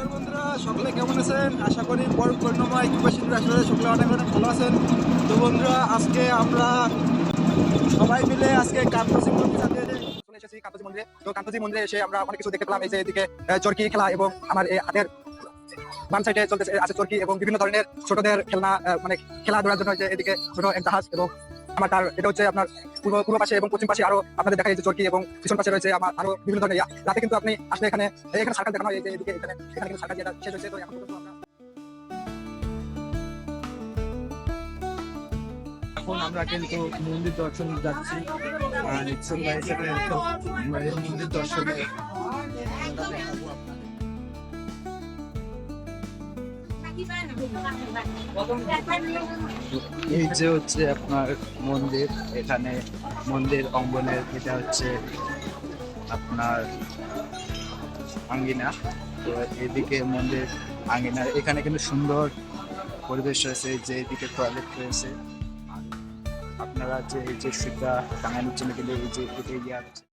নমস্কার বন্ধুরা, সকলে কেমন আছেন? আশা করি বড় পূর্ণময় আসলে সকলে অনেক অনেক ভালো আছেন। তো বন্ধুরা, আজকে আমরা সবাই মিলে আজকে এসেছি মন্দিরে। তো মন্দিরে এসে আমরা অনেক কিছু দেখতে পেলাম। এই যে এদিকে চরকি খেলা এবং আমার এই হাতের বাম সাইডে চলতেছে, আছে চরকি এবং বিভিন্ন ধরনের ছোটদের খেলনা মানে খেলাধুলার জন্য এদিকে ছোট এক জাহাজ এবং আমার তার, এটা হচ্ছে আপনার পূর্ব পূর্ব পাশে এবং পশ্চিম পাশে আরও আপনাদের দেখা যাচ্ছে চরকি এবং পিছন পাশে রয়েছে আমার আরও বিভিন্ন ধরনের। রাতে কিন্তু আপনি আসলে এখানে এখানে সার্কাস দেখানো হয় এদিকে এখানে এখানে কিন্তু সার্কাস যেটা শেষ হয়েছে, তো এখন আমরা কিন্তু মন্দির দর্শন যাচ্ছি আর ইচ্ছুক এই মন্দির দর্শনে এই যে হচ্ছে আপনার মন্দির, এখানে মন্দির অঙ্গনের, এটা হচ্ছে আপনার আঙ্গিনা। তো এদিকে মন্দির আঙ্গিনা এখানে কিন্তু সুন্দর পরিবেশ রয়েছে, যে এদিকে টয়লেট রয়েছে। আপনারা যে এই যে সুতা টাঙানোর জন্য কিন্তু এই যে আছে